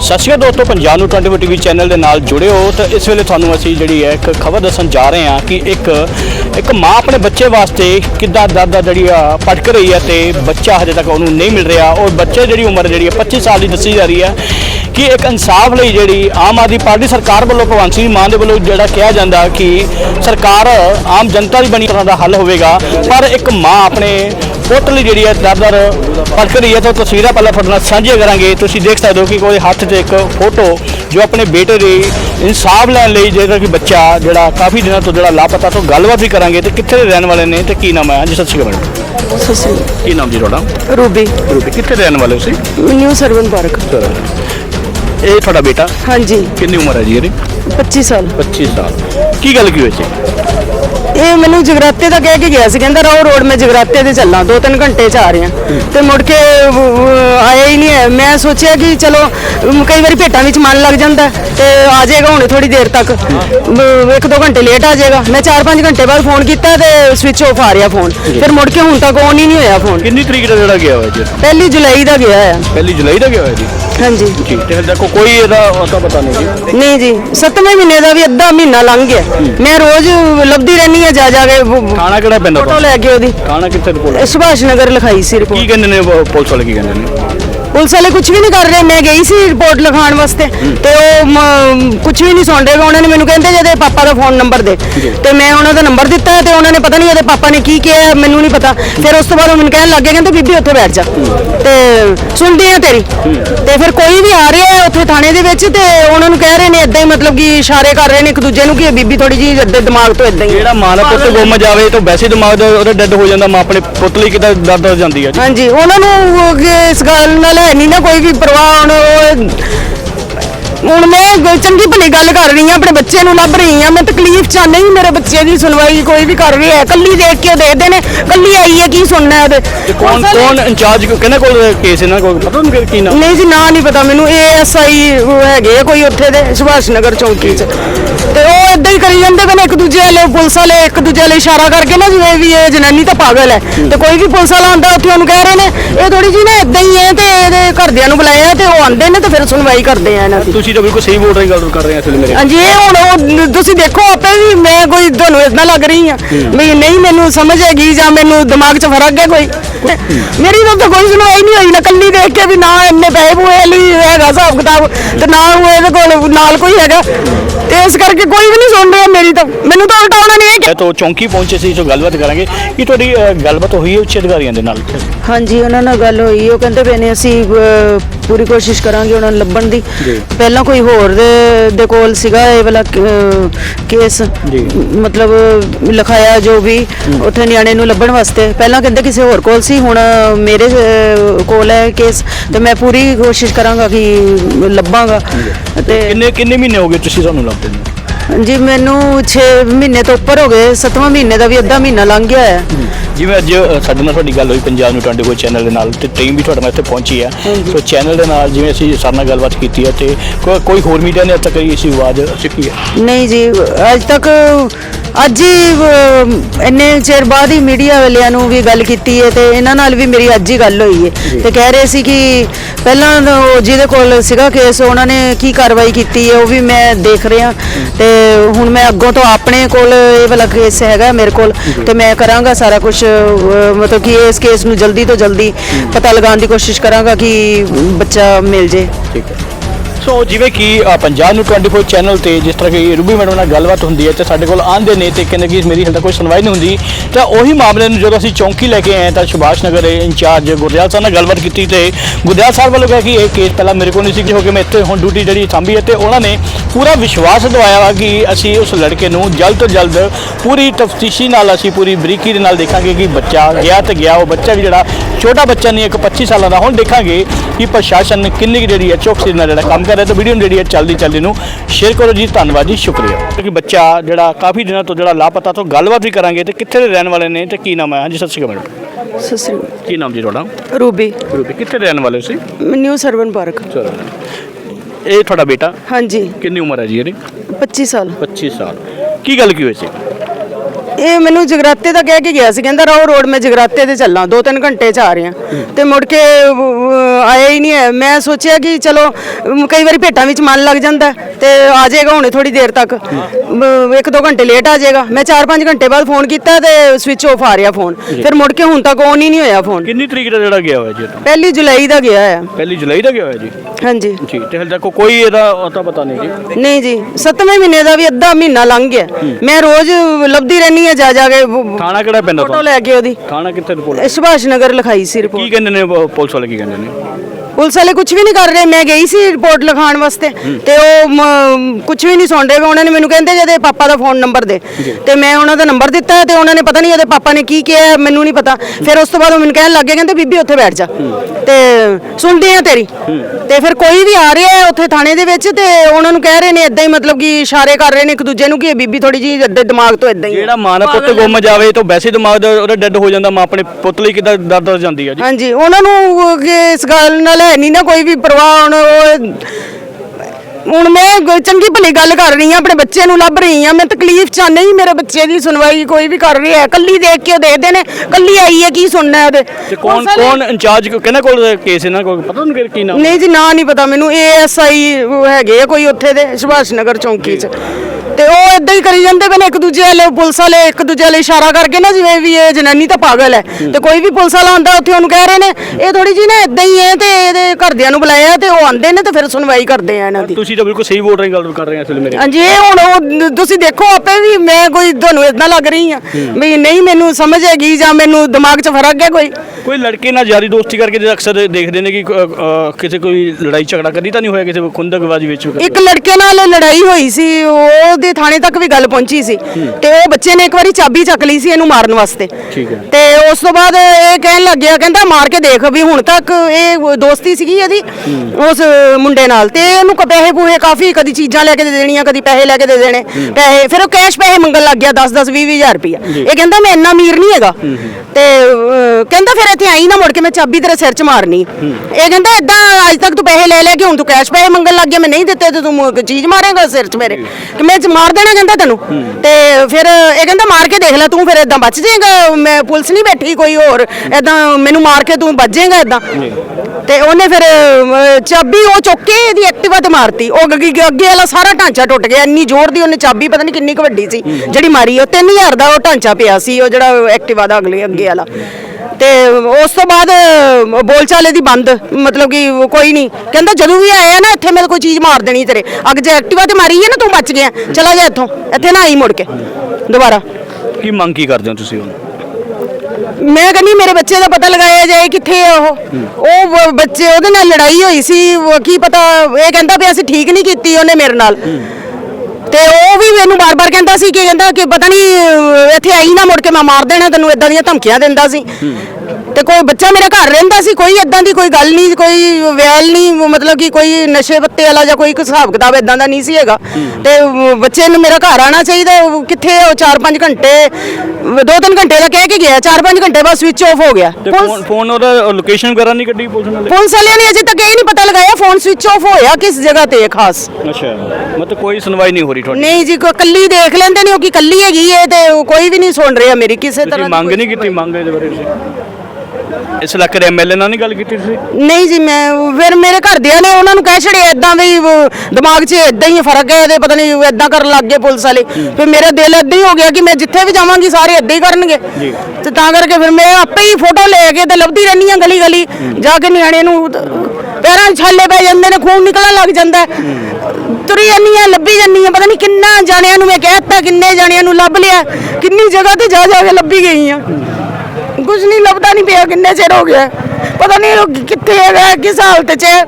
ਸਤਿ ਸ਼੍ਰੀ ਅਕਾਲ ਦੋਸਤੋ, ਪੰਜਾਬ ਨੂੰ 24 ਟੀਵੀ ਚੈਨਲ ਦੇ ਨਾਲ ਜੁੜੇ ਹੋ। ਤਾਂ ਇਸ ਵੇਲੇ ਤੁਹਾਨੂੰ ਅਸੀਂ ਜਿਹੜੀ ਹੈ ਇੱਕ ਖਬਰ ਦੱਸਣ ਜਾ ਰਹੇ ਹਾਂ ਕਿ ਇੱਕ ਇੱਕ ਮਾਂ ਆਪਣੇ ਬੱਚੇ ਵਾਸਤੇ ਕਿੱਦਾਂ ਦਾਦਾ ਜਿਹੜੀ ਆ ਭਟਕ ਰਹੀ ਹੈ ਤੇ ਬੱਚਾ ਹਜੇ ਤੱਕ ਉਹਨੂੰ ਨਹੀਂ ਮਿਲ ਰਿਹਾ। ਔਰ ਬੱਚੇ ਜਿਹੜੀ ਉਮਰ ਜਿਹੜੀ ਹੈ 25 ਸਾਲ ਦੀ ਦੱਸੀ ਜਾ ਰਹੀ ਹੈ ਕਿ ਇੱਕ ਇਨਸਾਫ ਲਈ ਜਿਹੜੀ ਆਮ ਆਦਮੀ ਪਾਰਟੀ ਸਰਕਾਰ ਵੱਲੋਂ, ਭਗਵੰਤ ਸਿੰਘ ਮਾਨ ਦੇ ਵੱਲੋਂ ਜਿਹੜਾ ਕਿਹਾ ਜਾਂਦਾ ਕਿ ਸਰਕਾਰ ਆਮ ਜਨਤਾ ਦੀ ਬਣੀ ਤਰ੍ਹਾਂ ਦਾ ਹੱਲ ਹੋਵੇਗਾ। ਪਰ ਇੱਕ ਮਾਂ ਆਪਣੇ ਲਈ ਜਿਹੜੀ ਹੈ ਦਰ-ਦਰ ਭਟਕ ਰਹੀ ਹੈ ਤਾਂ ਤਸਵੀਰਾਂ ਪਹਿਲਾਂ ਤੁਹਾਡੇ ਨਾਲ ਸਾਂਝੀਆਂ ਕਰਾਂਗੇ। ਤੁਸੀਂ ਦੇਖ ਸਕਦੇ ਹੋ ਕਿ ਕੋਈ ਹੱਥ 'ਚ ਇੱਕ ਫੋਟੋ ਜੋ ਆਪਣੇ ਬੇਟੇ ਦੀ ਇਨਸਾਫ ਲੈਣ ਲਈ ਜਿਹੜਾ ਕਿ ਬੱਚਾ ਜਿਹੜਾ ਕਾਫੀ ਦਿਨਾਂ ਤੋਂ ਜਿਹੜਾ ਲਾਪਤਾ ਤੋਂ ਗੱਲਬਾਤ ਵੀ ਕਰਾਂਗੇ ਤੇ ਕਿੱਥੇ ਦੇ ਰਹਿਣ ਵਾਲੇ ਨੇ ਤੇ ਕੀ ਨਾਮ ਹੈ? ਜੀ ਸਤਿ ਸ਼੍ਰੀ ਅਕਾਲ ਕੀ ਨਾਮ ਜੀ ਤੁਹਾਡਾ? ਰੂਬੀ। ਰੂਪੀ ਕਿੱਥੇ ਰਹਿਣ ਵਾਲੇ ਹੋ ਤੁਸੀਂ? New Sarwan park. ਇਹ ਤੁਹਾਡਾ ਬੇਟਾ? ਹਾਂਜੀ। ਕਿੰਨੀ ਉਮਰ ਹੈ ਜੀ ਇਹਦੀ? 25 ਸਾਲ। 25 ਸਾਲ। ਕੀ ਗੱਲ ਕੀ ਹੋਈ ਸੀ? ਇਹ ਮੈਨੂੰ ਜਗਰਾਤੇ ਦਾ ਕਹਿ ਕੇ ਗਿਆ ਸੀ ਕਹਿੰਦਾ ਰਾਓ ਰੋਡ ਮੈਂ ਜਗਰਾਤੇ ਤੇ ਚੱਲਾਂ ਦੋ ਤਿੰਨ ਘੰਟੇ ਚ ਆ ਰਿਹਾ ਤੇ ਮੁੜ ਕੇ ਆਇਆ ਹੀ ਨਹੀਂ ਹੈ। ਮੈਂ ਸੋਚਿਆ ਕਿ ਚਲੋ ਕਈ ਵਾਰੀ ਭੇਟਾਂ ਵਿੱਚ ਮਨ ਲੱਗ ਜਾਂਦਾ ਤੇ ਆ ਜਾਏਗਾ ਹੁਣੇ ਥੋੜੀ ਦੇਰ ਤੱਕ। ਇੱਕ ਦੋ ਘੰਟੇ ਲੇਟ ਆ ਜਾਏਗਾ। ਮੈਂ 4-5 ਘੰਟੇ ਬਾਅਦ ਫੋਨ ਕੀਤਾ ਤੇ ਸਵਿਚ ਆਫ ਆ ਰਿਹਾ ਫੋਨ ਫਿਰ ਮੁੜ ਕੇ ਹੁਣ ਤੱਕ ਔਨ ਹੀ ਨਹੀਂ ਹੋਇਆ ਫੋਨ ਕਿੰਨੀ ਤਰੀਕ ਦਾ ਜਿਹੜਾ ਗਿਆ ਹੋਇਆ ਜੀ? ਪਹਿਲੀ ਜੁਲਾਈ ਦਾ ਗਿਆ ਹੈ ਪਹਿਲੀ ਜੁਲਾਈ ਦਾ ਗਿਆ ਹੋਇਆ ਜੀ? ਹਾਂਜੀ। ਠੀਕ ਤੇ ਤੱਕ ਕੋਈ ਇਹਦਾ ਉਹਦਾ ਪਤਾ ਨਹੀਂ ਜੀ। ਨਹੀਂ ਜੀ ਸੱਤਵੇਂ ਮਹੀਨੇ ਦਾ ਵੀ ਅੱਧਾ ਮਹੀਨਾ ਲੰਘ ਗਿਆ। ਮੈਂ ਰੋਜ਼ ਲੱਭਦੀ ਰਹਿੰਦੀ ਆ ਜਾ ਜਾ ਕੇ ਫੋਟੋ ਖਾਣਾ ਕਿਹੜਾ ਪੈਂਦਾ ਤੁਹਾਨੂੰ? ਲੈ ਕੇ ਉਹਦੀ। ਖਾਣਾ ਕਿੱਥੇ ਰਿਪੋਰਟ ਸੁਭਾਸ਼ ਨਗਰ ਲਿਖਾਈ ਸੀ ਕੀ ਕਹਿੰਦੇ ਨੇ ਪੁਲਿਸ ਵਾਲੇ ਕੀ ਕਹਿੰਦੇ ਨੇ? ਪੁਲਿਸ ਵਾਲੇ ਕੁਝ ਵੀ ਨਹੀਂ ਕਰ ਰਹੇ। ਮੈਂ ਗਈ ਸੀ ਰਿਪੋਰਟ ਲਿਖਾਉਣ ਵਾਸਤੇ ਤੇ ਉਹ ਕੁਝ ਵੀ ਨਹੀਂ ਸੁਣ ਰਹੇ ਉਹਨਾਂ ਨੇ ਮੈਨੂੰ ਕਹਿੰਦੇ ਜਿਹਦੇ ਪਾਪਾ ਦਾ ਫੋਨ ਨੰਬਰ ਦੇ। ਤੇ ਮੈਂ ਉਹਨਾਂ ਦਾ ਨੰਬਰ ਦਿੱਤਾ ਤੇ ਉਹਨਾਂ ਨੇ ਪਤਾ ਨਹੀਂ ਇਹਦੇ ਪਾਪਾ ਨੇ ਕੀ ਕਿਹਾ ਮੈਨੂੰ ਨਹੀਂ ਪਤਾ। ਫਿਰ ਉਸ ਤੋਂ ਬਾਅਦ ਉਹ ਮੈਨੂੰ ਕਹਿਣ ਲੱਗੇ ਕਹਿੰਦੇ ਬੀਬੀ ਉੱਥੇ ਬੈਠ ਜਾ। ਤੇ ਸੁਣਦੇ ਆ ਤੇਰੀ। ਤੇ ਫਿਰ ਕੋਈ ਵੀ ਆ ਰਿਹਾ ਹੈ ਉੱਥੇ ਥਾਣੇ ਦੇ ਵਿੱਚ ਤੇ ਉਹਨਾਂ ਨੂੰ ਕਹਿ ਰਹੇ ਨੇ ਇਦਾਂ ਹੀ ਮਤਲਬ ਕਿ ਇਸ਼ਾਰੇ ਕਰ ਰਹੇ ਨੇ ਇੱਕ ਦੂਜੇ ਨੂੰ ਕਿ ਇਹ ਬੀਬੀ ਥੋੜੀ ਜੀ ਅੱਧੇ ਦਿਮਾਗ ਤੋਂ ਇਦਾਂ ਹੀ। ਜਿਹੜਾ ਮਾਂ ਦਾ ਪੁੱਤ ਗੁੰਮ ਜਾਵੇ ਤਾਂ ਵੈਸੇ ਦਿਮਾਗ ਦਾ ਉਹਦਾ ਡੈਡ ਹੋ ਜਾਂਦਾ ਮਾਂ ਆਪਣੇ ਪੁੱਤ ਲਈ ਕਿਦਾਂ ਦਰਦ ਹੋ ਜਾਂਦੀ ਹੈ ਜੀ। ਹਾਂਜੀ ਉਹਨਾਂ ਨੂੰ ਇਸ ਗੱਲ ਨਾਲ ਹੈ ਨਹੀਂ ਨਾ ਕੋਈ ਵੀ ਪਰਵਾਹ ਹੁਣ ਉਹ ਹੁਣ ਮੈਂ ਗ- ਚੰਗੀ ਭਲੀ ਗੱਲ ਕਰ ਰਹੀ ਹਾਂ ਆਪਣੇ ਬੱਚੇ ਨੂੰ ਲੱਭ ਰਹੀ ਹਾਂ। ਮੈਂ ਤਕਲੀਫ ਚ ਆ, ਨਹੀਂ ਮੇਰੇ ਬੱਚੇ ਦੀ ਸੁਣਵਾਈ ਕੋਈ ਵੀ ਕਰ ਰਿਹਾ ਹੈ। ਕੱਲੀ ਦੇਖ ਕੇ ਦੇਖਦੇ ਨੇ ਕੱਲੀ ਆਈ ਹੈ ਕੀ ਸੁਣਨਾ ਉਹਦੇ? ਕੌਣ ਕੌਣ ਇੰਚਾਰਜ ਕਿਹਨਾਂ ਕੋਲ ਕੇਸ ਇਹਨਾਂ ਕੋਲ? ਪਤਾ ਨਹੀਂ ਕੀ ਨਾਮ ਨਹੀਂ ਜੀ ਨਾਂ ਨਹੀਂ ਪਤਾ ਮੈਨੂੰ ਏਐਸਆਈ ਹੈਗੇ ਆ ਕੋਈ ਉੱਥੇ ਦੇ ਸੁਭਾਸ਼ ਨਗਰ ਚੌਂਕੀ ਚ। ਤੇ ਉਹ ਇਦਾਂ ਹੀ ਕਰੀ ਜਾਂਦੇ ਪਏ ਨੇ ਇੱਕ ਦੂਜੇ ਵਾਲੇ ਪੁਲਿਸ ਵਾਲੇ ਇੱਕ ਦੂਜੇ ਵਾਲੇ ਇਸ਼ਾਰਾ ਕਰਕੇ ਨਾ ਜਿਵੇਂ ਵੀ ਇਹ ਜਨਾਨੀ ਤਾਂ ਪਾਗਲ ਹੈ। ਤੇ ਕੋਈ ਵੀ ਪੁਲਿਸ ਵਾਲਾ ਆਉਂਦਾ ਉੱਥੇ ਉਹਨੂੰ ਕਹਿ ਰਹੇ ਨੇ ਇਹ ਥੋੜੀ ਜੀ ਨਾ ਇਦਾਂ ਹੀ ਹੈ ਤੇ ਇਹਦੇ ਘਰਦਿਆਂ ਨੂੰ ਬੁਲਾਇਆ ਤੇ ਉਹ ਆਉਂਦੇ ਨੇ ਤੇ ਫਿਰ ਸੁਣਵਾਈ ਕਰਦੇ ਆ ਇਹਨਾਂ ਦੀ। ਤੁਸੀਂ ਤਾਂ ਬਿਲਕੁਲ ਸਹੀ ਬੋਲ ਰਹੇ ਗੱਲ ਕਰ ਰਹੇ ਆ ਇਸ ਵੇਲੇ ਮੇਰੇ। ਹਾਂਜੀ ਇਹ ਹੁਣ ਉਹ ਤੁਸੀਂ ਦੇਖੋ ਆਪੇ ਵੀ ਮੈਂ ਕੋਈ ਤੁਹਾਨੂੰ ਇਦਾਂ ਲੱਗ ਰਹੀ ਆ ਵੀ ਨਹੀਂ ਮੈਨੂੰ ਸਮਝ ਹੈਗੀ ਜਾਂ ਮੈਨੂੰ ਦਿਮਾਗ 'ਚ ਫ਼ਰਕ ਹੈ ਕੋਈ। ਮੇਰੀ ਤਾਂ ਕੋਈ ਸੁਣਵਾਈ ਨਹੀਂ ਹੋਈ ਨਾ ਕੱਲੀ ਦੇਖ ਕੇ ਵੀ ਨਾ ਇੰਨੇ ਪੈਸੇ ਪੂਏ ਲਈ ਹੈਗਾ ਹਿਸਾਬ ਕਿਤਾਬ ਤੇ ਨਾ ਉਹ ਇਹਦੇ ਕੋਲ ਨਾਲ ਕੋਈ ਹੈਗਾ। ਤੇ ਇਸ ਕਰਕੇ ਕੋਈ ਵੀ ਨਹੀਂ ਸੁਣ ਰਿਹਾ, ਮੇਰੀ ਤਾਂ ਮੈਨੂੰ ਤਾਂ ਉਲਟਾ ਉਹਨਾਂ ਨੇ ਇਹ ਮੈਂ ਤਾਂ ਚੌਂਕੀ ਪਹੁੰਚੇ ਸੀ ਜੋ ਗੱਲਬਾਤ ਕਰਾਂਗੇ। ਕਿ ਤੁਹਾਡੀ ਅ, ਗੱਲਬਾਤ ਹੋਈ ਹੈ ਉੱਚ ਅਧਿਕਾਰੀਆਂ ਦੇ ਨਾਲ? ਹਾਂਜੀ ਉਹਨਾਂ ਨਾਲ ਗੱਲ ਹੋਈ। ਉਹ ਕਹਿੰਦੇ ਪਏ ਨੇ ਅਸੀਂ ਅਹ, ਪੂਰੀ ਕੋਸ਼ਿਸ਼ ਕਰਾਂਗੇ ਉਹਨਾਂ ਨੂੰ ਲੱਭਣ ਦੀ। ਪਹਿਲਾਂ ਕੋਈ ਹੋਰ ਦੇ ਦੇ ਕੋਲ ਸੀਗਾ ਇਹ ਵਾਲਾ ਕੇਸ। ਜੀ। ਮਤਲਬ ਲਿਖਾਇਆ ਜੋ ਵੀ ਉੱਥੇ ਨਿਆਣੇ ਨੂੰ ਲੱਭਣ ਵਾਸਤੇ। ਪਹਿਲਾਂ ਕਹਿੰਦੇ ਕਿਸੇ ਹੋਰ ਕੋਲ ਸੀ ਹੁਣ ਮੇਰੇ ਅਹ, ਕੋਲ ਹੈ ਕੇਸ। ਤੇ ਮੈਂ ਪੂਰੀ ਕੋਸ਼ਿਸ਼ ਕਰਾਂਗਾ ਕਿ ਲੱਭਾਂਗਾ। ਤੇ ਕਿੰਨੇ ਕਿੰਨੇ ਮਹੀਨੇ ਹੋ ਗਏ ਤੁਸੀਂ ਸਾਨੂੰ ਲੱਭਦੇ ਨੂੰ? ਜੀ, ਮੈਨੂੰ 6 ਮਹੀਨੇ ਤੋਂ ਉੱਪਰ ਹੋ ਗਏ। 7ਵਾਂ ਮਹੀਨੇ ਦਾ ਵੀ ਅੱਧਾ ਮਹੀਨਾ ਲੰਘ ਗਿਆ ਹੈ। ਜਿਵੇਂ ਅੱਜ ਸਾਡੇ ਨਾਲ ਤੁਹਾਡੀ ਗੱਲ ਹੋਈ ਪੰਜਾਬ ਨੂੰ 24 ਚੈਨਲ ਦੇ ਨਾਲ ਤੇ ਟੀਮ ਵੀ ਤੁਹਾਡੇ ਨਾਲ ਇੱਥੇ ਪਹੁੰਚੀ ਹੈ। ਸੋ ਚੈਨਲ ਦੇ ਨਾਲ ਜਿਵੇਂ ਅਸੀਂ ਸਾਡੇ ਨਾਲ ਗੱਲਬਾਤ ਕੀਤੀ ਹੈ ਤੇ ਕੋਈ ਹੋਰ ਮੀਡੀਆ ਨੇ ਅੱਜ ਤੱਕ ਇਸ ਆਵਾਜ਼ ਚੁੱਕੀ ਹੈ ਨਹੀਂ ਜੀ ਅੱਜ ਤੱਕ ਅੱਜ ਹੀ ਇੰਨੇ ਚਿਰ ਬਾਅਦ ਹੀ ਮੀਡੀਆ ਵਾਲਿਆਂ ਨੂੰ ਵੀ ਗੱਲ ਕੀਤੀ ਹੈ ਤੇ ਇਹਨਾਂ ਨਾਲ ਵੀ ਮੇਰੀ ਅੱਜ ਹੀ ਗੱਲ ਹੋਈ ਹੈ ਤੇ ਕਹਿ ਰਹੇ ਸੀ ਕਿ ਪਹਿਲਾਂ ਉਹ ਜਿਹਦੇ ਕੋਲ ਸੀਗਾ ਕੇਸ ਉਹਨਾਂ ਨੇ ਕੀ ਕਾਰਵਾਈ ਕੀਤੀ ਹੈ ਉਹ ਵੀ ਮੈਂ ਦੇਖ ਰਿਹਾ। ਤੇ ਹੁਣ ਮੈਂ ਅੱਗੋਂ ਤੋਂ ਆਪਣੇ ਕੋਲ ਇਹ ਵਾਲਾ ਕੇਸ ਹੈਗਾ ਮੇਰੇ ਕੋਲ ਤੇ ਮੈਂ ਕਰਾਂਗਾ ਸਾਰਾ ਕੁਝ ਮਤਲਬ ਕਿ ਇਸ ਕੇਸ ਨੂੰ ਜਲਦੀ ਤੋਂ ਜਲਦੀ ਪਤਾ ਲਗਾਉਣ ਦੀ ਕੋਸ਼ਿਸ਼ ਕਰਾਂਗਾ ਕਿ ਬੱਚਾ ਮਿਲ ਜੇ। ਠੀਕ ਹੈ। ਸੋ ਜਿਵੇਂ ਕਿ ਅ, ਪੰਜਾਬ ਨੂੰ 24 ਚੈਨਲ ਤੇ ਜਿਸ ਤਰ੍ਹਾਂ ਕਿ ਰੂਬੀ ਮੈਡਮ ਨਾਲ ਗੱਲਬਾਤ ਹੁੰਦੀ ਹੈ ਤੇ ਸਾਡੇ ਕੋਲ ਆਂਦੇ ਨੇ ਤੇ ਕਹਿੰਦੇ ਕਿ ਮੇਰੀ ਹਾਲੇ ਤੱਕ ਕੋਈ ਸੁਣਵਾਈ ਨਹੀਂ ਹੁੰਦੀ ਤਾਂ ਉਹੀ ਮਾਮਲੇ ਨੂੰ ਜਦੋਂ ਅਸੀਂ ਚੌਂਕੀ ਲੈ ਕੇ ਆਏ ਤਾਂ ਸੁਭਾਸ਼ ਨਗਰ ਦੇ ਇੰਚਾਰਜ ਗੁਰਦਿਆਲ ਸਾਹਿਬ ਨਾਲ ਗੱਲਬਾਤ ਕੀਤੀ ਤੇ ਗੁਰਦਿਆਲ ਸਾਹਿਬ ਵੱਲੋਂ ਕਿਹਾ ਕਿ ਇਹ ਕੇਸ ਪਹਿਲਾਂ ਮੇਰੇ ਕੋਲ ਨਹੀਂ ਸੀ ਕਿਉਂਕਿ ਮੈਂ ਇੱਥੇ ਹੁਣ ਡਿਊਟੀ ਜਿਹੜੀ ਸੰਭੀ ਹੈ ਤੇ ਉਹਨਾਂ ਨੇ ਪੂਰਾ ਵਿਸ਼ਵਾਸ ਦਿਵਾਇਆ ਵਾ ਕਿ ਅਸੀਂ ਉਸ ਲੜਕੇ ਨੂੰ ਜਲਦ ਤੋਂ ਜਲਦ ਪੂਰੀ ਤਫਤੀਸ਼ੀ ਨਾਲ ਅਸੀਂ ਪੂਰੀ ਬਰੀਕੀ ਦੇ ਨਾਲ ਦੇਖਾਂਗੇ ਕਿ ਬੱਚਾ ਗਿਆ ਤੇ ਗਿਆ ਉਹ ਬੱਚਾ ਵੀ ਜਿਹੜਾ ਛੋਟਾ ਬੱਚਾ ਨਹੀਂ ਇੱਕ 25 ਸਾਲਾਂ ਦਾ ਹੁਣ ਦੇਖਾਂਗੇ ਕਿ ਪ੍ਰਸ਼ਾਸਨ ਕਿੰਨੀ ਕੁ ਜਿਹੜੀ ਹੈ ਚੌਕਸੀ ਨਾਲ ਜਿਹੜਾ ਕੰਮ ਕਰ ਰਿਹਾ ਤੇ ਵੀਡੀਓ ਨੂੰ ਜਿਹੜੀ ਹੈ ਚੱਲਦੀ ਚੱਲਦੀ ਨੂੰ ਸ਼ੇਅਰ ਕਰੋ ਜੀ। ਧੰਨਵਾਦ ਜੀ ਸ਼ੁਕਰੀਆ। ਕਿਉਂਕਿ ਬੱਚਾ ਜਿਹੜਾ ਕਾਫੀ ਦਿਨਾਂ ਤੋਂ ਜਿਹੜਾ ਲਾਪਤਾ ਤੋਂ ਗੱਲਬਾਤ ਵੀ ਕਰਾਂਗੇ ਤੇ ਕਿੱਥੇ ਦੇ ਰਹਿਣ ਵਾਲੇ ਨੇ ਤੇ ਕੀ ਨਾਮ ਹੈ? ਹਾਂਜੀ ਸਤਿ ਸ਼੍ਰੀ ਅਕਾਲ ਮੈਡਮ। ਸਸਰੀ ਕੀ ਨਾਮ ਜੀ ਤੁਹਾਡਾ? ਰੂਬੀ। ਰੂਪੀ ਕਿੱਥੇ ਦੇ ਰਹਿਣ ਵਾਲੇ ਸੀ ਨਿਊ ਸਰਵਨ ਪਾਰਕ। ਚਲੋ। ਇਹ ਤੁਹਾਡਾ ਬੇਟਾ? ਹਾਂਜੀ। ਕਿੰਨੀ ਉਮਰ ਹੈ ਜੀ ਇਹਦੀ? 25 ਸਾਲ। 25 ਸਾਲ। ਕੀ ਗੱਲ ਕੀ ਹੋਈ ਸੀ? ਇਹ ਮੈਨੂੰ ਜਗਰਾਤੇ ਦਾ ਕਹਿ ਕੇ ਗਿਆ ਸੀ ਕਹਿੰਦਾ ਰਾਓ ਰੋਡ ਮੈਂ ਜਗਰਾਤੇ ਤੇ ਚੱਲਾਂ 2-3 ਘੰਟੇ ਚ ਆ ਰਿਹਾ ਤੇ ਮੁੜ ਕੇ ਆਇਆ ਹੀ ਨਹੀਂ ਹੈ। ਮੈਂ ਸੋਚਿਆ ਕਿ ਚਲੋ ਕਈ ਵਾਰੀ ਭੇਟਾਂ ਵਿੱਚ ਮਨ ਲੱਗ ਜਾਂਦਾ ਤੇ ਆ ਜਾਏਗਾ ਹੁਣੇ ਥੋੜੀ ਦੇਰ ਤੱਕ। ਇੱਕ ਦੋ ਘੰਟੇ ਲੇਟ ਆ ਜਾਏਗਾ। ਮੈਂ 4-5 ਘੰਟੇ ਬਾਅਦ ਫੋਨ ਕੀਤਾ ਤੇ ਸਵਿਚ ਆਫ ਆ ਰਿਹਾ ਫੋਨ ਫਿਰ ਮੁੜ ਕੇ ਹੁਣ ਤੱਕ ਔਨ ਹੀ ਨਹੀਂ ਹੋਇਆ ਫੋਨ ਕਿੰਨੀ ਤਰੀਕ ਦਾ ਜਿਹੜਾ ਗਿਆ ਹੋਇਆ ਜੀ? ਪਹਿਲੀ ਜੁਲਾਈ ਦਾ ਗਿਆ ਹੈ ਪਹਿਲੀ ਜੁਲਾਈ ਦਾ ਗਿਆ ਹੋਇਆ ਜੀ? ਹਾਂਜੀ। ਜੀ ਤੇ ਹਲੇ ਤੱਕ ਕੋਈ ਇਹਦਾ ਅਤਾ ਪਤਾ ਨਹੀਂ ਜੀ। ਨਹੀਂ ਜੀ 7ਵੇਂ ਮਹੀਨੇ ਦਾ ਵੀ ਅੱਧਾ ਮਹੀਨਾ ਲੰਘ ਗਿਆ। ਮੈਂ ਰੋਜ਼ ਲੱਭਦੀ ਰਹਿੰਦੀ ਆ ਜਾ ਜਾ ਕੇ ਥਾਣਾ ਕਿਹੜਾ ਪੈਂਦਾ ਫੋਟੋ ਲੈ ਕੇ ਉਹਦੀ। ਥਾਣਾ ਕਿੱਥੇ ਰਿਪੋਰਟ ਸੁਭਾਸ਼ ਨਗਰ ਲਿਖਾਈ ਸੀ ਰਿਪੋਰਟ ਕੀ ਕਹਿੰਦੇ ਨੇ ਪੁਲਿਸ ਵਾਲੇ ਕੀ ਕਹਿੰਦੇ ਨੇ? ਪੁਲਿਸ ਵਾਲੇ ਕੁਝ ਵੀ ਨਹੀਂ ਕਰ ਰਹੇ। ਮੈਂ ਗਈ ਸੀ ਰਿਪੋਰਟ ਲਿਖਾਉਣ ਵਾਸਤੇ ਤੇ ਉਹ ਕੁਝ ਵੀ ਨਹੀਂ ਸੁਣ ਰਹੇ। ਉਹਨਾਂ ਨੇ ਮੈਨੂੰ ਕਹਿੰਦੇ ਜਦੇ ਪਾਪਾ ਦਾ ਫੋਨ ਨੰਬਰ ਦੇ। ਤੇ ਮੈਂ ਉਹਨਾਂ ਦਾ ਨੰਬਰ ਦਿੱਤਾ ਤੇ ਉਹਨਾਂ ਨੇ ਪਤਾ ਨਹੀਂ ਉਹਦੇ ਪਾਪਾ ਨੇ ਕੀ ਕਿਹਾ ਮੈਨੂੰ ਨਹੀਂ ਪਤਾ। ਫਿਰ ਉਸ ਤੋਂ ਬਾਅਦ ਉਹ ਮੈਨੂੰ ਕਹਿਣ ਲੱਗੇ ਕਹਿੰਦੇ ਬੀਬੀ ਉੱਥੇ ਬੈਠ ਜਾ। ਤੇ ਸੁਣਦੇ ਆ ਤੇਰੀ। ਤੇ ਫਿਰ ਕੋਈ ਵੀ ਆ ਰਿਹਾ ਹੈ ਉੱਥੇ ਥਾਣੇ ਦੇ ਵਿੱਚ ਤੇ ਉਹਨਾਂ ਨੂੰ ਕਹਿ ਰਹੇ ਨੇ ਇਦਾਂ ਹੀ ਮਤਲਬ ਕਿ ਇਸ਼ਾਰੇ ਕਰ ਰਹੇ ਨੇ ਇੱਕ ਦੂਜੇ ਨੂੰ ਕਿ ਇਹ ਬੀਬੀ ਥੋੜੀ ਜੀ ਏਦਾਂ ਦਿਮਾਗ ਤੋਂ ਇਦਾਂ ਹੀ ਹੈ। ਜਿਹੜਾ ਮਾਂ ਦਾ ਪੁੱਤ ਗੁੰਮ ਜਾਵੇ ਤਾਂ ਵੈਸੇ ਦਿਮਾਗ ਦਾ ਉਹਦਾ ਡੈੱਡ ਹੋ ਜਾਂਦਾ ਮਾਂ ਆਪਣੇ ਪੁੱਤ ਲਈ ਕਿਦਾਂ ਦਰ ਦਰ ਜਾਂਦੀ ਹੈ ਜੀ। ਹਾਂਜੀ ਉਹਨਾਂ ਨੂੰ ਇਸ ਗੱਲ ਨਾਲ ਹੈ ਨਹੀਂ ਨਾ ਕੋਈ ਵੀ ਪਰਵਾਹ ਹੁਣ ਉਹ ਹੁਣ ਮੈਂ ਚੰਗੀ ਭਲੀ ਗੱਲ ਕਰ ਰਹੀ ਹਾਂ ਆਪਣੇ ਬੱਚੇ ਨੂੰ ਲੱਭ ਰਹੀ ਹਾਂ। ਮੈਂ ਤਕਲੀਫ ਚ ਆ, ਨਹੀਂ ਮੇਰੇ ਬੱਚੇ ਦੀ ਸੁਣਵਾਈ ਕੋਈ ਵੀ ਕਰ ਰਿਹਾ ਕੱਲੀ ਦੇਖ ਕੇ ਉਹ ਦੇਖਦੇ ਨੇ ਕੱਲੀ ਆਈ ਹੈ ਕੀ ਸੁਣਨਾ ਉਹਦੇ? ਤੇ ਕੌਣ ਪੁਲਿਸ ਵਾਲੇ- ਕੌਣ ਇੰਚਾਰਜ ਕਿਹਨਾਂ ਕੋਲ ਕੇਸ ਇਹਨਾਂ ਕੋਲ? ਪਤਾ ਤੁਹਾਨੂੰ ਕੀ ਨਾਮ? ਨਹੀਂ ਜੀ ਨਾਂ ਨਹੀਂ ਪਤਾ ਮੈਨੂੰ। ਏਐਸਆਈ ਹੈਗੇ ਆ ਕੋਈ ਉੱਥੇ ਦੇ ਸੁਭਾਸ਼ ਨਗਰ ਚੌਂਕੀ 'ਚ। ਤੇ ਉਹ ਇਦਾਂ ਹੀ ਕਰੀ ਜਾਂਦੇ ਪਏ ਨੇ ਇੱਕ ਦੂਜੇ ਵਾਲੇ ਪੁਲਿਸ ਵਾਲੇ ਇੱਕ ਦੂਜੇ ਵਾਲੇ ਇਸ਼ਾਰਾ ਕਰਕੇ ਨਾ ਜਿਵੇਂ ਵੀ ਇਹ ਜਨਾਨੀ ਤਾਂ ਪਾਗਲ ਹੈ। ਤੇ ਕੋਈ ਵੀ ਪੁਲਿਸ ਵਾਲਾ ਆਉਂਦਾ ਉੱਥੇ ਉਹਨੂੰ ਕਹਿ ਰਹੇ ਨੇ ਇਹ ਥੋੜੀ ਜੀ ਨਾ ਇਦਾਂ ਹੀ ਹੈ ਤੇ ਇਹਦੇ ਘਰਦਿਆਂ ਨੂੰ ਬੁਲਾਇਆ ਤੇ ਉਹ ਆਉਂਦੇ ਨੇ ਤੇ ਫਿਰ ਸੁਣਵਾਈ ਕਰਦੇ ਆ ਇਹਨਾਂ ਦੀ। ਤੁਸੀਂ ਤਾਂ ਬਿਲਕੁਲ ਸਹੀ ਬੋਲ ਰਹੇ ਗੱਲ ਕਰ ਰਹੇ ਹੋ ਅਸਲ ਮੇਰੇ ਹਾਂਜੀ ਇਹ ਹੁਣ ਉਹ ਤੁਸੀਂ ਦੇਖੋ ਆਪੇ ਵੀ ਮੈਂ ਕੋਈ ਤੁਹਾਨੂੰ ਇਦਾਂ ਲੱਗ ਰਹੀ ਆ ਵੀ ਨਹੀਂ ਮੈਨੂੰ ਸਮਝ ਹੈਗੀ ਜਾਂ ਮੈਨੂੰ ਦਿਮਾਗ 'ਚ ਫ਼ਰਕ ਹੈ ਕੋਈ। ਕੋਈ ਲੜਕੇ ਨਾਲ ਯਾਰੀ ਦੋਸਤੀ ਕਰਕੇ ਜੇ ਅਕਸਰ ਦੇਖਦੇ ਨੇ ਕਿ ਅ, ਅ, ਕਿਸੇ ਕੋਈ ਲੜਾਈ ਝਗੜਾ ਕਦੀ ਤਾਂ ਨਹੀਂ ਹੋਇਆ ਕਿਸੇ ਖੁੰਦਕਬਾਜ਼ੀ ਵਿੱਚ ਇੱਕ ਲੜਕੇ ਨਾਲ ਲੜਾਈ ਹੋਈ ਸੀ ਉਹਦੇ ਥਾਣੇ ਤੱਕ ਵੀ ਗੱਲ ਪਹੁੰਚੀ ਸੀ। ਤੇ ਉਹ ਬੱਚੇ ਨੇ ਇੱਕ ਵਾਰੀ ਚਾਬੀ ਚੱਕ ਲਈ ਸੀ ਇਹਨੂੰ ਮਾਰਨ ਵਾਸਤੇ। ਠੀਕ ਹੈ। ਤੇ ਉਸ ਤੋਂ ਬਾਅਦ ਇਹ ਕਹਿਣ ਲੱਗਿਆ ਕਹਿੰਦਾ ਮਾਰ ਕੇ ਦੇਖ ਵੀ ਹੁਣ ਤੱਕ ਇਹ ਦੋਸਤੀ ਸੀਗੀ ਇਹਦੀ ਉਸ ਮੁੰਡੇ ਨਾਲ। ਤੇ ਇਹਨੂੰ ਕ- ਪੈਸੇ ਪੂਹੇ ਕਾਫੀ ਕਦੀ ਚੀਜ਼ਾਂ ਲੈ ਕੇ ਦੇ ਦੇਣੀਆਂ ਕਦੀ ਪੈਸੇ ਲੈ ਕੇ ਦੇ ਦੇਣੇ ਪੈਸੇ ਫਿਰ ਉਹ ਕੈਸ਼ ਪੈਸੇ ਮੰਗਣ ਲੱਗ ਗਿਆ 10 10 20 20000 ਰੁਪਇਆ ਇਹ ਕਹਿੰਦਾ ਮੈਂ ਇੰਨਾ ਅਮੀਰ ਨਹੀਂ ਹੈਗਾ। ਤੇ ਕਹਿੰਦਾ ਫਿਰ ਇੱਥੇ ਆਈ ਨਾ ਮੁੜ ਕੇ ਮੈਂ ਚਾਬੀ ਤੇਰੇ ਸਿਰ 'ਚ ਮਾਰਨੀ। ਇਹ ਕਹਿੰਦਾ ਇਦਾਂ ਅੱਜ ਤੱਕ ਤੂੰ ਪੈਸੇ ਲੈ ਲੈ ਕੇ ਹੁਣ ਤੂੰ ਕੈਸ਼ ਪੈਸੇ ਮੰਗਣ ਲੱਗ ਗਿਆ ਮੈਂ ਨਹੀਂ ਦਿੱਤੇ ਤੇ ਤੂੰ ਚੀਜ਼ ਮਾਰੇਗਾ ਸਿਰ 'ਚ ਮੇਰੇ। ਕਿ ਮੈਂ ਮਾਰ ਦੇਣਾ ਕਹਿੰਦਾ ਤੈਨੂੰ। ਤੇ ਫਿਰ ਇਹ ਕਹਿੰਦਾ ਮਾਰ ਕੇ ਦੇਖ ਲੈ ਤੂੰ ਫਿਰ ਇਦਾਂ ਬਚ ਜਾਏਗਾ। ਮੈਂ ਪੁਲਿਸ ਨਹੀਂ ਬੈਠੀ ਕੋਈ ਹੋਰ। ਇਦਾਂ ਮੈਨੂੰ ਮਾਰ ਕੇ ਤੂੰ ਬਚ ਜਾਏਗਾ ਇਦਾਂ ਤੇ ਉਹਨੇ ਫਿਰ ਅਹ, ਚਾਬੀ ਉਹ ਚੁੱਕ ਕੇ ਇਹਦੀ ਐਕਟਿਵਾ ਤੇ ਮਾਰਤੀ। ਉਹ ਅੱਗੇ ਅੱਗੇ ਵਾਲਾ ਸਾਰਾ ਢਾਂਚਾ ਟੁੱਟ ਗਿਆ। ਇੰਨੀ ਜ਼ੋਰ ਦੀ ਉਹਨੇ ਚਾਬੀ ਪਤਾ ਨਹੀਂ ਕਿੰਨੀ ਕੁ ਵੱਡੀ ਸੀ ਜਿਹੜੀ ਮਾਰੀ ਉਹ 3000 ਦਾ ਉਹ ਢਾਂਚਾ ਪਿਆ ਸੀ ਉਹ ਜਿਹੜਾ ਐਕਟਿਵਾ ਦਾ ਅਗਲੇ ਅੱਗੇ ਵਾਲਾ। ਤੇ ਉਸ ਤੋਂ ਬਾਅਦ ਅਹ, ਬੋਲਚਾਲ ਦੀ ਬੰਦ। ਮਤਲਬ ਕਿ ਕੋਈ ਨਹੀਂ ਕਹਿੰਦਾ ਜਦੋਂ ਵੀ ਆਇਆ ਨਾ ਇੱਥੇ ਮੇਰੇ ਕੋਈ ਚੀਜ਼ ਮਾਰ ਦੇਣੀ ਤੇਰੇ। ਅੱਗ ਜੇ ਐਕਟਿਵਾ ਤੇ ਮਾਰੀ ਹੈ ਨਾ ਤੂੰ ਬਚ ਗਿਆ। ਚਲਾ ਜਾ ਇੱਥੋਂ। ਇੱਥੇ ਨਾ ਆਈ ਮੁੜ ਕੇ। ਦੁਬਾਰਾ। ਕੀ ਮੰਗ ਕੀ ਕਰਦੇ ਹੋ ਤੁਸੀਂ ਹੁਣ? ਮੈਂ ਕਹਿੰਦੀ ਮੇਰੇ ਬੱਚੇ ਦਾ ਪਤਾ ਲਗਾਇਆ ਜਾਏ ਕਿੱਥੇ ਆ ਉਹ। ਉਹ ਬੱਚੇ ਉਹਦੇ ਨਾਲ ਲੜਾਈ ਹੋਈ ਸੀ ਕੀ ਪਤਾ, ਇਹ ਕਹਿੰਦਾ ਵੀ ਅਸੀਂ ਠੀਕ ਨਹੀਂ ਕੀਤੀ ਉਹਨੇ ਮੇਰੇ ਨਾਲ। ਤੇ ਉਹ ਵੀ ਮੈਨੂੰ ਬਾਰ-ਬਾਰ ਕਹਿੰਦਾ ਸੀ ਕਿ ਕਹਿੰਦਾ ਕਿ ਪਤਾ ਨਹੀਂ, ਇੱਥੇ ਆਈ ਨਾ ਮੁੜ ਕੇ ਮੈਂ ਮਾਰ ਦੇਣਾ, ਤੈਨੂੰ ਇਦਾਂ ਦੀਆਂ ਧਮਕੀਆਂ ਦਿੰਦਾ ਸੀ। ਤੇ ਕੋਈ ਬੱਚਾ ਮੇਰੇ ਘਰ ਰਹਿੰਦਾ ਸੀ ਕੋਈ ਇਦਾਂ ਦੀ ਕੋਈ ਗੱਲ ਨਹੀਂ ਕੋਈ ਵੈਲ ਨਹੀਂ ਮਤਲਬ ਕਿ ਕੋਈ ਨਸ਼ੇ ਪੱਤੇ ਵਾਲਾ ਜਾਂ ਕੋਈ ਹਿਸਾਬ ਕਿਤਾਬ ਇਦਾਂ ਦਾ ਨਹੀਂ ਸੀ ਹੈਗਾ। ਤੇ ਬੱਚੇ ਨੂੰ ਮੇਰਾ ਘਰ ਆਣਾ ਚਾਹੀਦਾ ਉਹ ਕਿੱਥੇ ਉਹ 4-5 ਘੰਟੇ 2-3 ਘੰਟੇ ਦਾ ਕਹਿ ਕੇ ਗਿਆ 4-5 ਘੰਟੇ ਬਾਅਦ ਸਵਿਚ ਆਫ ਹੋ ਗਿਆ। ਤੇ ਫੋਨ ਫੋਨ ਉਹਦਾ ਲੋਕੇਸ਼ਨ ਵਗੈਰਾ ਨਹੀਂ ਕੱਢੀ ਪੁਲਿਸ ਨੇ ਪੁਲਿਸ ਵਾਲਿਆਂ ਨੇ ਅਜੇ ਤੱਕ ਇਹ ਨਹੀਂ ਪਤਾ ਲਗਾਇਆ ਫੋਨ ਸਵਿਚ ਆਫ ਹੋਇਆ ਕਿਸ ਜਗ੍ਹਾ ਤੇ ਹੈ ਖਾਸ। ਅੱਛਾ ਮਤਲਬ ਕੋਈ ਸੁਣਵਾਈ ਨਹੀਂ ਹੋ ਰਹੀ ਤੁਹਾਡੀ? ਨਹੀਂ ਜੀ ਕੋਈ ਕੱਲੀ ਦੇਖ ਲੈਂਦੇ ਨੇ ਉਹ ਕੀ ਕੱਲੀ ਹੈਗੀ ਏ ਤੇ ਕੋਈ ਵੀ ਨਹੀਂ ਸੁਣ ਰਿਹਾ ਮੇਰੀ ਕਿਸੇ ਤਰ੍ਹਾਂ ਦੀ ਮੰਗ ਕੋਈ- ਨਹੀਂ ਕੀਤੀ ਮੰਗ ਇਹਦੇ ਬਾਰੇ ਤੁਸੀਂ? ਇਸ ਇਲਾਕੇ ਦੇ ਐਮਐਲਏ ਨਾਲ ਨਹੀਂ ਗੱਲ ਕੀਤੀ ਤੁਸੀਂ? ਨਹੀਂ ਜੀ ਮੈਂ ਫਿਰ ਮੇਰੇ ਘਰਦਿਆਂ ਨੇ ਉਹਨਾਂ ਨੂੰ ਕਹਿ ਛੜਿਆ ਇਦਾਂ ਵੀ ਦਿਮਾਗ 'ਚ ਇਦਾਂ ਹੀ ਫ਼ਰਕ ਹੈ ਤੇ ਪਤਾ ਨਹੀਂ ਇਦਾਂ ਕਰਨ ਲੱਗ ਗਏ ਪੁਲਿਸ ਵਾਲੇ। ਫਿਰ ਮੇਰਾ ਦਿਲ ਇਦਾਂ ਹੀ ਹੋ ਗਿਆ ਕਿ ਮੈਂ ਜਿੱਥੇ ਵੀ ਜਾਵਾਂਗੀ ਸਾਰੇ ਇਦਾਂ ਹੀ ਕਰਨਗੇ। ਜੀ। ਤੇ ਤਾਂ ਕਰਕੇ ਫਿਰ ਮੈਂ ਆਪੇ ਹੀ ਫੋਟੋ ਲੈ ਕੇ ਤੇ ਲੱਭਦੀ ਰਹਿੰਦੀ ਆ ਗਲੀ ਗਲੀ ਜਾ ਕੇ ਨਿਆਣੇ ਨੂੰ ਤ- ਪੈਰਾਂ 'ਚ ਛਾਲੇ ਪੈ ਜਾਂਦੇ ਨੇ ਖੂਨ ਨਿਕਲਣ ਲੱਗ ਜਾਂਦਾ ਹੈ। ਤੁਰੀ ਜਾਂਦੀ ਆ ਲੱਭੀ ਜਾਂਦੀ ਆ ਪਤਾ ਨਹੀਂ ਕਿੰਨਾ ਜਾਣਿਆਂ ਨੂੰ ਮੈਂ ਕਹਿਤਾ ਕਿੰਨੇ ਜਾਣਿਆਂ ਨੂੰ ਲੱਭ ਲਿਆ। ਕਿੰਨੀ ਜਗ੍ਹਾ ਤੇ ਜਾ ਜਾ ਕੇ ਲੱਭੀ ਗਈ ਆ ਕੁਝ ਨਹੀਂ, ਲੱਭਦਾ ਨਹੀਂ ਪਿਆ, ਕਿੰਨੇ ਚਿਰ ਹੋ ਗਿਆ। ਪਤਾ ਨਹੀਂ ਉਹ ਕਿੱਥੇ ਹੈਗਾ ਕਿਸ ਹਾਲਤ 'ਚ ਹੈ।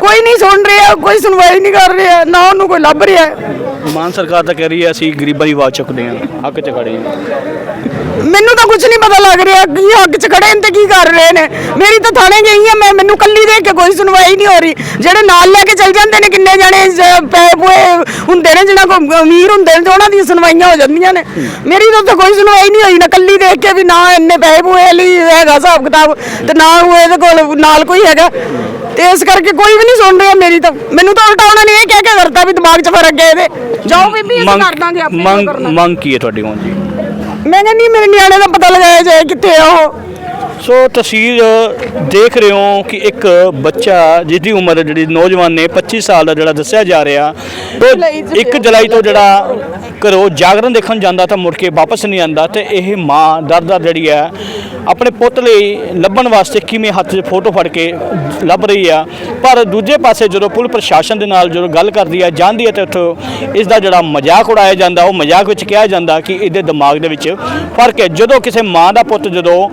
ਕੋਈ ਨਹੀਂ ਸੁਣ ਰਿਹਾ, ਕੋਈ ਸੁਣਵਾਈ ਨਹੀਂ ਕਰ ਰਿਹਾ, ਨਾ ਉਹਨੂੰ ਕੋਈ ਲੱਭ ਰਿਹਾ। ਮਾਨ ਸਰਕਾਰ ਤਾਂ ਕਹਿ ਰਹੀ ਹੈ, ਅਸੀਂ ਗਰੀਬਾਂ ਦੀ ਆਵਾਜ਼ ਚੁੱਕਦੇ ਹਾਂ ਹੱਕ 'ਚ ਖੜੇ ਹਾਂ। ਮੈਨੂੰ ਤਾਂ ਕੁਝ ਨਹੀਂ ਪਤਾ ਲੱਗ ਰਿਹਾ ਕੀ ਹੱਕ 'ਚ ਖੜੇ ਨੇ ਤੇ ਕੀ ਕਰ ਰਹੇ ਨੇ। ਮੇਰੀ ਤਾਂ ਥਾਣੇ ਗਈ ਆ, ਮੈਂ ਮੈਨੂੰ ਕੱਲੀ ਦੇਖ ਕੇ ਕੋਈ ਸੁਣਵਾਈ ਨਹੀਂ ਹੋ ਰਹੀ। ਜਿਹੜੇ ਨਾਲ ਲੈ ਕੇ ਚੱਲ ਜਾਂਦੇ ਨੇ, ਕਿੰਨੇ ਜਾਣੇ ਪੈਸੇ ਪੂਏ ਹੁੰਦੇ ਨੇ, ਜਿਹਨਾਂ ਕੋਲ ਅਮੀਰ ਹੁੰਦੇ ਨੇ, ਤੇ ਉਹਨਾਂ ਦੀਆਂ ਸੁਣਵਾਈਆਂ ਹੋ ਜਾਂਦੀਆਂ ਨੇ। ਮੇਰੀ ਤਾਂ ਉੱਥੇ ਕੋਈ ਸੁਣਵਾਈ ਨਹੀਂ ਹੋਈ, ਨਾ ਕੱਲੀ ਦੇਖ ਕੇ ਵੀ ਨਾ ਇੰਨੇ ਪੈਸੇ ਪੂਏ ਲਈ ਹੈਗਾ ਹਿਸਾਬ ਕਿਤਾਬ, ਤੇ ਨਾ ਉਹਦੇ ਕੋਲ, ਨਾਲ ਕੋਈ ਹੈਗਾ। ਤੇ ਇਸ ਕਰਕੇ ਕੋਈ ਵੀ ਨਹੀਂ ਸੁਣ ਰਿਹਾ ਮੇਰੀ ਤਾਂ। ਮੈਨੂੰ ਤਾਂ ਉਲਟਾ ਉਹਨਾਂ ਨੇ ਇਹ ਕਹਿ ਕੇ ਕਰਤਾ ਵੀ ਦਿਮਾਗ 'ਚ ਫ਼ਰਕ ਗਿਆ ਇਹਦੇ। ਜਾਓ ਬੀਬੀ ਅਸੀਂ ਕਰ ਦਾਂਗੇ ਆਪਣੇ ਜੋ ਮੰਗ ਕਰਨਾ। ਮੰਗ ਕੀ ਹੈ ਤੁਹਾਡੀ ਹੁਣ ਜੀ? ਮੈਂ ਕਹਿੰਦੀ ਮੇਰੇ ਨਿਆਣੇ ਦਾ ਪਤਾ ਲਗਾਇਆ ਜਾਏ ਕਿੱਥੇ ਆ ਉਹ। ਸੋ ਤਸਵੀਰ ਦੇਖ ਰਹੇ ਹੋ ਕਿ ਇੱਕ ਬੱਚਾ ਜਿਹਦੀ ਉਮਰ ਜਿਹੜੀ ਨੌਜਵਾਨ ਨੇ 25 ਸਾਲ ਦਾ ਜਿਹੜਾ ਦੱਸਿਆ ਜਾ ਰਿਹਾ ਉਹ 1 ਜੁਲਾਈ ਤੋਂ ਜਿਹੜਾ ਘਰੋਂ ਜਾਗਰਣ ਦੇਖਣ ਜਾਂਦਾ ਤਾਂ ਮੁੜ ਕੇ ਵਾਪਸ ਨਹੀਂ ਆਂਦਾ ਤੇ ਇਹ ਮਾਂ ਦਰ-ਦਰ ਜਿਹੜੀ ਹੈ, ਆਪਣੇ ਪੁੱਤ ਲਈ ਲੱਭਣ ਵਾਸਤੇ ਕਿਵੇਂ ਹੱਥ 'ਚ ਫੋਟੋ ਫੜ ਕੇ ਲੱਭ ਰਹੀ ਆ। ਪਰ ਦੂਜੇ ਪਾਸੇ ਜਦੋਂ ਪੁਲ ਪ੍ਰਸ਼ਾਸਨ ਦੇ ਨਾਲ ਜਦੋਂ ਗੱਲ ਕਰਦੀ ਹੈ ਜਾਂਦੀ ਹੈ ਤੇ ਉੱਥੋਂ ਇਸ ਦਾ ਜਿਹੜਾ ਮਜ਼ਾਕ ਉਡਾਇਆ ਜਾਂਦਾ, ਉਹ ਮਜ਼ਾਕ ਵਿੱਚ ਕਿਹਾ ਜਾਂਦਾ ਕਿ ਇਹਦੇ ਦਿਮਾਗ ਦੇ ਵਿੱਚ ਫ਼ਰਕ ਹੈ। ਜਦੋਂ ਕਿਸੇ ਮਾਂ ਦਾ ਪੁੱਤ ਜਦੋਂ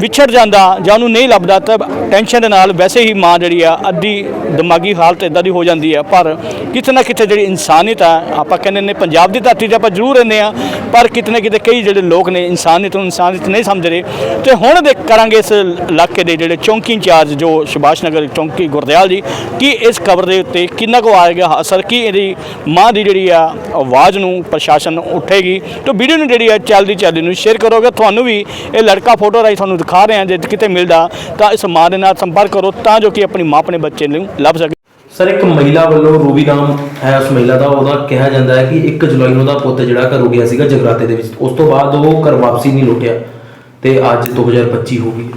ਵਿਛੜ ਜਾਂਦਾ ਜਾਂ ਉਹਨੂੰ ਨਹੀਂ ਲੱਭਦਾ ਤਾਂ ਟੈਨਸ਼ਨ ਦੇ ਨਾਲ ਵੈਸੇ ਹੀ ਮਾਂ ਜਿਹੜੀ ਆ, ਅੱਧੀ ਦਿਮਾਗੀ ਹਾਲਤ ਇਦਾਂ ਦੀ ਹੋ ਜਾਂਦੀ ਹੈ ਪਰ ਕਿਤੇ ਨਾ ਕਿਤੇ ਜਿਹੜੀ ਇਨਸਾਨੀਅਤ ਆ, ਆਪਾਂ ਕਹਿੰਦੇ ਨੇ ਪੰਜਾਬ ਦੀ ਧਰਤੀ ਤੇ ਆਪਾਂ ਜ਼ਰੂਰ ਰਹਿੰਦੇ ਆ ਪਰ ਕਿਤੇ ਨਾ ਕਿਤੇ ਕਈ ਜਿਹੜੇ ਲੋਕ ਨੇ ਇਨਸਾਨੀਅਤ ਨੂੰ ਇਨਸਾਨੀਅਤ ਨਹੀਂ ਸਮਝ ਰਹੇ। ਤੇ ਹੁਣ ਦੇ ਕਰਾਂਗੇ ਇਸ ਇਲਾਕੇ ਦੇ ਜਿਹੜੇ ਚੌਂਕੀ ਇੰਚਾਰਜ ਜੋ ਸੁਭਾਸ਼ ਨਗਰ, ਚੌਂਕੀ ਗੁਰਦਿਆਲ ਜੀ, ਕਿ ਇਸ ਖਬਰ ਦੇ ਉੱਤੇ ਕਿੰਨਾ ਕੁ ਆਏਗਾ ਅਸਰ? ਕੀ ਇਹਦੀ ਮਾਂ ਦੀ ਜਿਹੜੀ ਆ ਆਵਾਜ਼ ਨੂੰ ਪ੍ਰਸ਼ਾਸਨ ਉੱਠੇਗੀ? ਤੇ ਵੀਡੀਓ ਨੂੰ ਜਿਹੜੀ ਆ ਚੱਲਦੀ ਚੱਲਦੀ ਨੂੰ ਸ਼ੇਅਰ ਕਰੋਗੇ, ਤੁਹਾਨੂੰ ਵੀ ਇਹ ਲੜਕਾ ਫੋਟੋ ਰਾਹੀਂ ਤੁਹਾਨੂੰ ਦਿਖਾ ਰਹੇ ਹਾਂ, ਜੇ ਕਿਤੇ ਮਿਲਦਾ ਤਾਂ ਇਸ ਮਾਂ ਦੇ ਨਾਲ ਸੰਪਰਕ ਕਰੋ ਤਾਂ ਜੋ ਕਿ ਆਪਣੀ ਮਾਂ ਆਪਣੇ ਬੱਚੇ ਨੂੰ ਲੱਭ ਸਕੇ। ਸਰ ਇੱਕ ਮਹਿਲਾ ਵੱਲੋਂ ਰੂਬੀ ਨਾਮ ਹੈ ਉਸ ਮਹਿਲਾ ਦਾ ਉਹਦਾ ਕਿਹਾ ਜਾਂਦਾ ਹੈ ਕਿ 1 ਜੁਲਾਈ ਨੂੰ ਉਹਦਾ ਪੁੱਤ ਜਿਹੜਾ ਘਰੋਂ ਗਿਆ ਸੀਗਾ ਜਗਰਾਤੇ ਦੇ ਵਿੱਚ। ਉਸ ਤੋਂ ਬਾਅਦ ਉਹ ਘਰ ਵਾਪਸੀ ਨਹੀਂ ਲੁੱਟਿਆ ਤੇ ਅੱਜ 2025 ਹੋ ਗਈ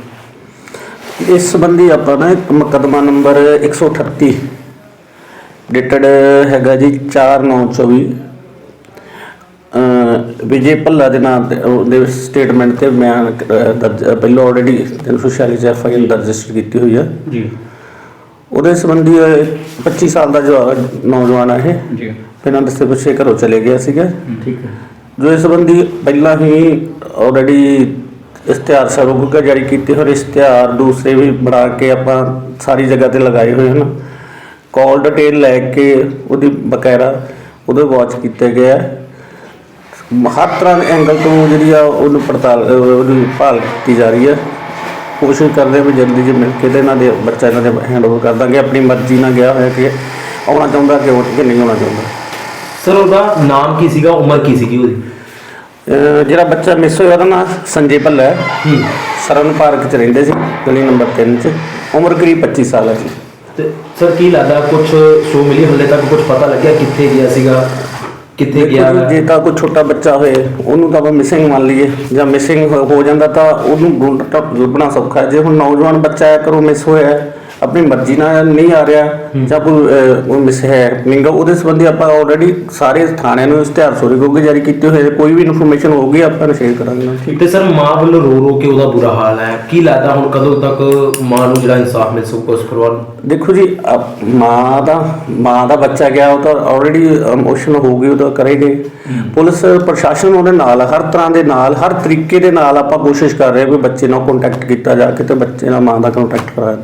ਇਸ ਸੰਬੰਧੀ ਆਪਾਂ ਨਾ ਇੱਕ ਮੁਕੱਦਮਾ ਨੰਬਰ 138 ਡੇਟਡ ਹੈਗਾ ਜੀ 4924 ਅ ਵਿਜੇ ਭੱਲਾ ਦੇ ਨਾਮ ਉਹਦੇ ਸਟੇਟਮੈਂਟ ਤੇ ਅਹ, ਦਰਜ ਪਹਿਲਾਂ already 346 F I R register ਕੀਤੀ ਹੋਈ ਹੈ ਜੀ। ਉਹਦੇ ਸੰਬੰਧੀ ਇਹ 25 ਸਾਲ ਦਾ ਜੋ ਨੌਜਵਾਨ ਹੈ ਇਹ। ਜੀ। ਬਿਨਾਂ ਦੱਸੇ ਪੁੱਛੇ ਘਰੋਂ ਚਲੇ ਗਿਆ ਸੀਗਾ। ਠੀਕ ਹੈ। ਜੋ ਇਸ ਸੰਬੰਧੀ ਪਹਿਲਾਂ ਹੀ ਆਲਰੇਡੀ ਇਸ਼ਤਿਹਾਰ ਸਰੂਪਕ ਜਾਰੀ ਕੀਤੇ ਹੋਏ। ਇਸ਼ਤਿਹਾਰ ਦੂਸਰੇ ਵੀ ਬਣਾ ਕੇ ਆਪਾਂ ਸਾਰੀ ਜਗ੍ਹਾ ਤੇ ਲਗਾਏ ਹੋਏ ਹਨ। ਕਾਲ ਡਿਟੇਲ ਲੈ ਕੇ ਉਹਦੀ ਬਕਾਇਦਾ ਉਹਦੇ ਵਾਚ ਕੀਤੇ ਗਏ ਆ। ਹਰ ਤਰ੍ਹਾਂ ਦੇ ਐਂਗਲ ਤੋਂ ਜਿਹੜੀ ਆ ਉਹਨੂੰ ਪੜਤਾਲ ਉਹਦੀ ਭਾਲ ਕੀਤੀ ਜਾ ਰਹੀ ਹੈ ਕੋਸ਼ਿਸ਼ ਕਰਦੇ ਵੀ ਜਲਦੀ ਜੇ ਮਿਲ ਕੇ ਤੇ ਇਹਨਾਂ ਦੇ ਬੱਚਾ ਇਹਨਾਂ ਦੇ ਹੈਂਡਓਵਰ ਕਰ ਦਾਂਗੇ ਆਪਣੀ ਮਰਜ਼ੀ ਨਾਲ ਗਿਆ ਹੋਇਆ ਕਿ ਆਉਣਾ ਚਾਹੁੰਦਾ ਕਿ ਉਹ- ਕਿ ਨਹੀਂ ਆਉਣਾ ਚਾਹੁੰਦਾ। ਸਰ ਉਹਦਾ ਨਾਮ ਕੀ ਸੀਗਾ ਉਮਰ ਕੀ ਸੀਗੀ ਉਹਦੀ? ਜਿਹੜਾ ਬੱਚਾ ਮਿਸ ਹੋਇਆ ਉਹਦਾ ਨਾਮ ਸੰਜੇ ਭੱਲਾ ਹੈ। ਹੂੰ। ਸਰਨ ਪਾਰਕ ਚ ਰਹਿੰਦੇ ਸੀ ਗਲੀ ਨੰਬਰ 3 ਚ। ਉਮਰ ਕਰੀਬ 25 ਸਾਲ ਹੈ ਜੀ। ਤੇ ਸਰ ਕੀ ਲੱਗਦਾ ਕੁਝ ਸ਼ੋ ਮਿਲੀ ਹਲੇ ਤੱਕ ਕੁਝ ਪਤਾ ਲੱਗਿਆ ਕਿੱਥੇ ਗਿਆ ਸੀਗਾ? ਕਿੱਥੇ ਗਿਆ ਦੇਖੋ ਜੀ, ਜੇ ਤਾਂ ਕੋਈ ਛੋਟਾ ਬੱਚਾ ਹੋਏ ਉਹਨੂੰ ਤਾਂ ਆਪਾਂ ਮਿਸਿੰਗ ਮੰਨ ਲਈਏ ਜਾਂ ਮਿਸਿੰਗ ਹੋ ਜਾਂਦਾ ਤਾਂ ਉਹਨੂੰ ਢੂੰਢਣਾ ਲੱਭਣਾ ਸੌਖਾ ਹੈ। ਜੇ ਹੁਣ ਨੌਜਵਾਨ ਬੱਚਾ ਹੈ ਕਰੋ ਮਿਸ ਹੋਇਆ ਹੈ, ਆਪਣੀ ਮਰਜ਼ੀ ਨਾਲ ਨਹੀਂ ਆ ਰਿਹਾ ਜਾਂ ਕੋਈ ਮਿਸ ਹੈ ਨਿੰਗਾ ਉਹਦੇ ਸੰਬੰਧੀ ਆਪਾਂ ਆਲਰੇਡੀ ਸਾਰੇ ਥਾਣਿਆਂ ਨੂੰ ਇਸ਼ਤਿਹਾਰ ਸੋਰੀ ਕੋਗੇ ਜਾਰੀ ਕੀਤੇ ਹੋਏ ਕੋਈ ਵੀ ਇਨਫੋਰਮੇਸ਼ਨ ਹੋਊਗੀ ਆਪਾਂ ਸ਼ੇਅਰ ਕਰਾਂਗੇ ਨਾਲ। ਤੇ ਸਰ ਮਾਂ ਵੱਲੋਂ ਰੋ ਰੋ ਕੇ ਉਹਦਾ ਬੁਰਾ ਹਾਲ ਹੈ। ਕੀ ਲੱਗਦਾ ਹੁਣ ਕਦੋਂ ਤੱਕ ਮਾਂ ਨੂੰ ਜਿਹੜਾ ਇਨਸਾਫ ਮਿਲ ਸਕੂਗਾ ਉਸ ਪਰਿਵਾਰ ਦੇਖੋ ਜੀ ਮਾਂ ਦਾ ਮਾਂ ਦਾ ਬੱਚਾ ਗਿਆ ਉਹ ਤਾਂ ਆਲਰੇਡੀ ਇਮੋਸ਼ਨ ਹੋ ਗਈ ਉਹ ਤਾਂ ਕਰੇਗੇ ਪੁਲਿਸ ਪ੍ਰਸ਼ਾਸਨ ਉਹਦੇ ਨਾਲ ਹਰ ਤਰ੍ਹਾਂ ਦੇ ਨਾਲ ਹਰ ਤਰੀਕੇ ਦੇ ਨਾਲ ਆਪਾਂ ਕੋਸ਼ਿਸ਼ ਕਰ ਰਹੇ ਹਾਂ ਵੀ ਬੱਚੇ ਨਾਲ ਕੰਟੈਕਟ ਕੀਤਾ ਜਾ ਕੇ ਤੇ ਬੱਚੇ ਨਾਲ ਮਾਂ ਦਾ ਕੰਟੈਕਟ ਕਰਾਇਆ